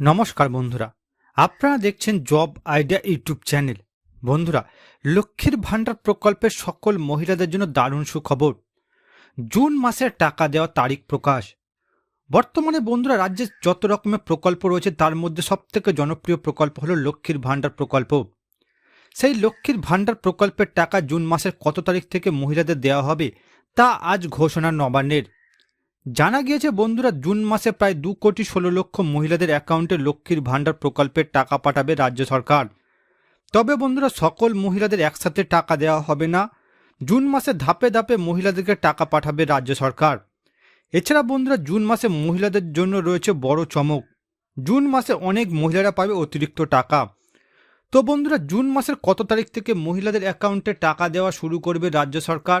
নমস্কার বন্ধুরা। আপনারা দেখছেন জব আইডিয়া ইউটিউব চ্যানেল। বন্ধুরা, লক্ষ্মীর ভাণ্ডার প্রকল্পের সকল মহিলাদের জন্য দারুণ সুখবর। জুন মাসের টাকা দেওয়া তারিখ প্রকাশ। বর্তমানে বন্ধুরা, রাজ্যে যত রকমের প্রকল্প রয়েছে, তার মধ্যে সবথেকে জনপ্রিয় প্রকল্প হলো লক্ষ্মীর ভাণ্ডার প্রকল্প। সেই লক্ষ্মীর ভাণ্ডার প্রকল্পের টাকা জুন মাসের কত তারিখ থেকে মহিলাদের দেওয়া হবে, তা আজ ঘোষণা নবান্নের। জানা গিয়েছে, বন্ধুরা, জুন মাসে প্রায় দু কোটি ষোলো লক্ষ মহিলাদের অ্যাকাউন্টে লক্ষ্মীর ভাণ্ডার প্রকল্পের টাকা পাঠাবে রাজ্য সরকার। তবে বন্ধুরা, সকল মহিলাদের একসাথে টাকা দেওয়া হবে না। জুন মাসে ধাপে ধাপে মহিলাদেরকে টাকা পাঠাবে রাজ্য সরকার। এছাড়া বন্ধুরা, জুন মাসে মহিলাদের জন্য রয়েছে বড় চমক। জুন মাসে অনেক মহিলারা পাবে অতিরিক্ত টাকা। তো বন্ধুরা, জুন মাসের কত তারিখ থেকে মহিলাদের অ্যাকাউন্টে টাকা দেওয়া শুরু করবে রাজ্য সরকার?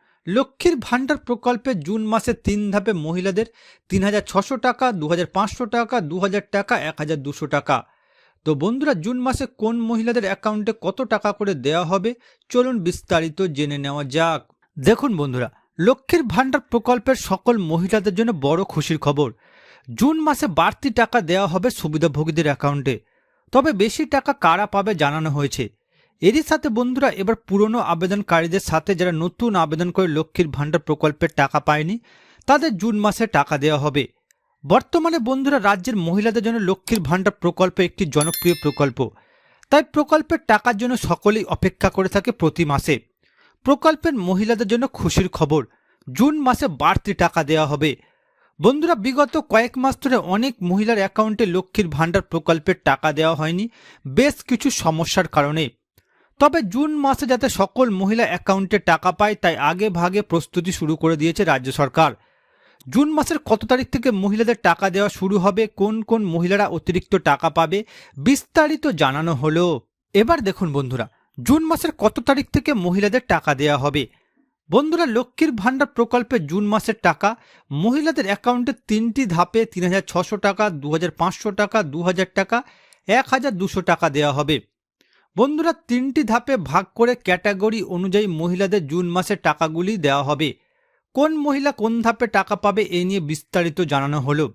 লক্ষ্মীর ভাণ্ডার প্রকল্পে জুন মাসে তিন ধাপে মহিলাদের তিন হাজার ছশো টাকা দু হাজার পাঁচশো টাকা দু হাজার টাকা এক হাজার দুশো টাকা। তো বন্ধুরা, জুন মাসে কোন মহিলাদের অ্যাকাউন্টে কত টাকা করে দেওয়া হবে? চলুন বিস্তারিত জেনে নেওয়া যাক। দেখুন বন্ধুরা, লক্ষ্মীর ভাণ্ডার প্রকল্পের সকল মহিলাদের জন্য বড় খুশির খবর। জুন মাসে বাড়তি টাকা দেওয়া হবে সুবিধাভোগীদের অ্যাকাউন্টে। তবে বেশি টাকা কারা পাবে জানানো হয়েছে। এরই সাথে বন্ধুরা, এবার পুরনো আবেদনকারীদের সাথে যারা নতুন আবেদন করে লক্ষ্মীর ভাণ্ডার প্রকল্পের টাকা পায়নি, তাদের জুন মাসে টাকা দেওয়া হবে। বর্তমানে বন্ধুরা, রাজ্যের মহিলাদের জন্য লক্ষ্মীর ভাণ্ডার প্রকল্প একটি জনপ্রিয় প্রকল্প। তাই প্রকল্পের টাকার জন্য সকলেই অপেক্ষা করে থাকে প্রতি মাসে। প্রকল্পের মহিলাদের জন্য খুশির খবর, জুন মাসে বাড়তি টাকা দেওয়া হবে। বন্ধুরা, বিগত কয়েক মাস ধরে অনেক মহিলার অ্যাকাউন্টে লক্ষ্মীর ভাণ্ডার প্রকল্পের টাকা দেওয়া হয়নি, বেশ কিছু সমস্যার কারণে। তবে জুন মাসে যাতে সকল মহিলা অ্যাকাউন্টে টাকা পায়, তাই আগে ভাগে প্রস্তুতি শুরু করে দিয়েছে রাজ্য সরকার। জুন মাসের কত তারিখ থেকে মহিলাদের টাকা দেওয়া শুরু হবে, কোন কোন মহিলারা অতিরিক্ত টাকা পাবে, বিস্তারিত জানানো হলো। এবার দেখুন বন্ধুরা, জুন মাসের কত তারিখ থেকে মহিলাদের টাকা দেওয়া হবে? বন্ধুরা, লক্ষ্মীর ভাণ্ডার প্রকল্পে জুন মাসের টাকা, মহিলাদের অ্যাকাউন্টে তিনটি ধাপে তিন হাজার ছশো টাকা, দু হাজার পাঁচশো টাকা, দু হাজার টাকা, এক হাজার দুশো টাকা দেওয়া হবে। বন্ধুরা তিনটি ধাপে ভাগ করে ক্যাটাগরি অনুযায়ী মহিলাদের জুন মাসে টাকাগুলি দেওয়া হবে। কোন মহিলা কোন ধাপে টাকা পাবে এ নিয়ে বিস্তারিত জানানো হলো।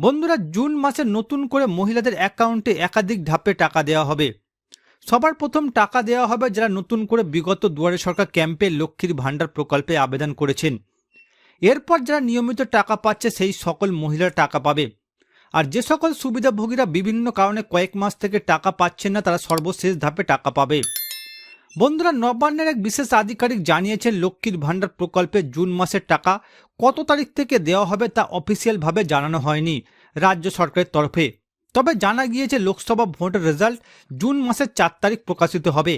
বন্ধুরা, জুন মাসে নতুন করে মহিলাদের অ্যাকাউন্টে একাধিক ধাপে টাকা দেওয়া হবে। সবার প্রথম টাকা দেওয়া হবে যারা নতুন করে বিগত দুয়ারে সরকার ক্যাম্পে লক্ষ্মীর ভাণ্ডার প্রকল্পে আবেদন করেছেন। এরপর যারা নিয়মিত টাকা পাচ্ছে সেই সকল মহিলারা টাকা পাবে। আর যে সকল সুবিধাভোগীরা বিভিন্ন কারণে কয়েক মাস থেকে টাকা পাচ্ছেন না, তারা সর্বশেষ ধাপে টাকা পাবে। বন্ধুরা, নবান্নের এক বিশেষ আধিকারিক জানিয়েছেন, লক্ষ্মীর ভাণ্ডার প্রকল্পে জুন মাসের টাকা কত তারিখ থেকে দেওয়া হবে তা অফিসিয়ালভাবে জানানো হয়নি রাজ্য সরকারের তরফে। তবে জানা গিয়েছে, লোকসভা ভোটের রেজাল্ট জুন মাসের চার তারিখ প্রকাশিত হবে।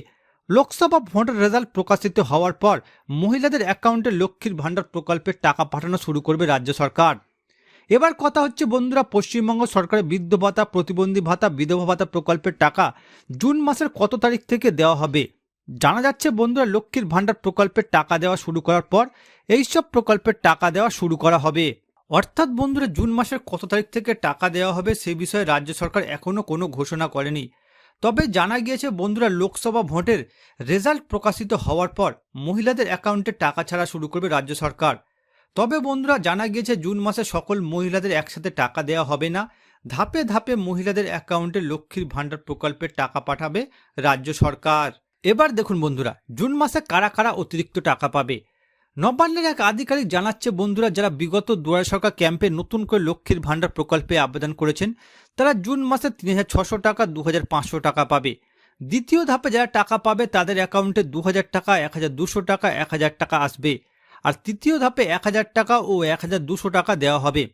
লোকসভা ভোটের রেজাল্ট প্রকাশিত হওয়ার পর মহিলাদের অ্যাকাউন্টে লক্ষ্মীর ভাণ্ডার প্রকল্পের টাকা পাঠানো শুরু করবে রাজ্য সরকার। এবার কথা হচ্ছে বন্ধুরা পশ্চিমবঙ্গ সরকারের বৃদ্ধ ভাতা, প্রতিবন্ধী ভাতা, বিধবা ভাতা প্রকল্পের টাকা জুন মাসের কত তারিখ থেকে দেওয়া হবে? জানা যাচ্ছে বন্ধুরা লক্ষ্মীর ভাণ্ডার প্রকল্পের টাকা দেওয়া শুরু করার পর এইসব প্রকল্পের টাকা দেওয়া শুরু করা হবে। অর্থাৎ বন্ধুরা জুন মাসের কত তারিখ থেকে টাকা দেওয়া হবে সে বিষয়ে রাজ্য সরকার এখনও কোনো ঘোষণা করেনি। তবে জানা গিয়েছে বন্ধুরা লোকসভা ভোটের রেজাল্ট প্রকাশিত হওয়ার পর মহিলাদের অ্যাকাউন্টে টাকা ছাড়া শুরু করবে রাজ্য সরকার। তবে বন্ধুরা জানা গিয়েছে জুন মাসে সকল মহিলাদের একসাথে টাকা দেওয়া হবে না। ধাপে ধাপে মহিলাদের অ্যাকাউন্টে লক্ষ্মীর ভাণ্ডার প্রকল্পের টাকা পাঠাবে রাজ্য সরকার। এবার দেখুন বন্ধুরা, জুন মাসে কারা কারা অতিরিক্ত টাকা পাবে? নবান্নের এক আধিকারিক জানাচ্ছে, বন্ধুরা যারা বিগত দুয়ারে সরকার ক্যাম্পে নতুন করে লক্ষ্মীর ভাণ্ডার প্রকল্পে আবেদন করেছেন, তারা জুন মাসে তিন হাজার ছশো টাকা, দু হাজার পাঁচশো টাকা পাবে। দ্বিতীয় ধাপে যারা টাকা পাবে, তাদের অ্যাকাউন্টে দু হাজার টাকা, এক হাজার দুশো টাকা, এক হাজার টাকা আসবে। আর তৃতীয় ধাপে এক হাজার টাকা ও এক হাজার দুশো টাকা দেওয়া হবে।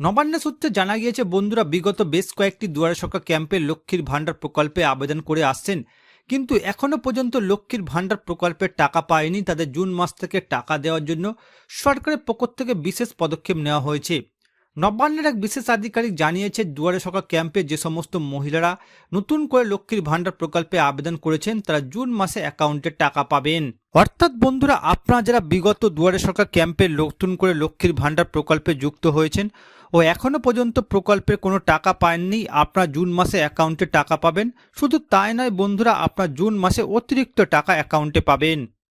নবান্ন সূত্রে জানা গিয়েছে, বন্ধুরা বিগত বেশ কয়েকটি দুয়ারে সরকার ক্যাম্পে লক্ষ্মীর ভাণ্ডার প্রকল্পে আবেদন করে আসছেন। কিন্তু এখনও পর্যন্ত লক্ষ্মীর ভাণ্ডার প্রকল্পের টাকা পায়নি। তাদের জুন মাস থেকে টাকা দেওয়ার জন্য সরকারের পক্ষ থেকে বিশেষ পদক্ষেপ নেওয়া হয়েছে। নবান্নের এক বিশেষ আধিকারিক জানিয়েছে, দুয়ারে সরকার ক্যাম্পে যে সমস্ত মহিলারা নতুন করে লক্ষ্মীর ভাণ্ডার প্রকল্পে আবেদন করেছেন, তারা জুন মাসে অ্যাকাউন্টে টাকা পাবেন। অর্থাৎ বন্ধুরা, আপনারা যারা বিগত দুয়ারে সরকার ক্যাম্পে নতুন করে লক্ষ্মীর ভাণ্ডার প্রকল্পে যুক্ত হয়েছেন ও এখনও পর্যন্ত প্রকল্পের কোনো টাকা পাননি, আপনারা জুন মাসে অ্যাকাউন্টে টাকা পাবেন। শুধু তাই নয় বন্ধুরা, আপনারা জুন মাসে অতিরিক্ত টাকা অ্যাকাউন্টে পাবেন।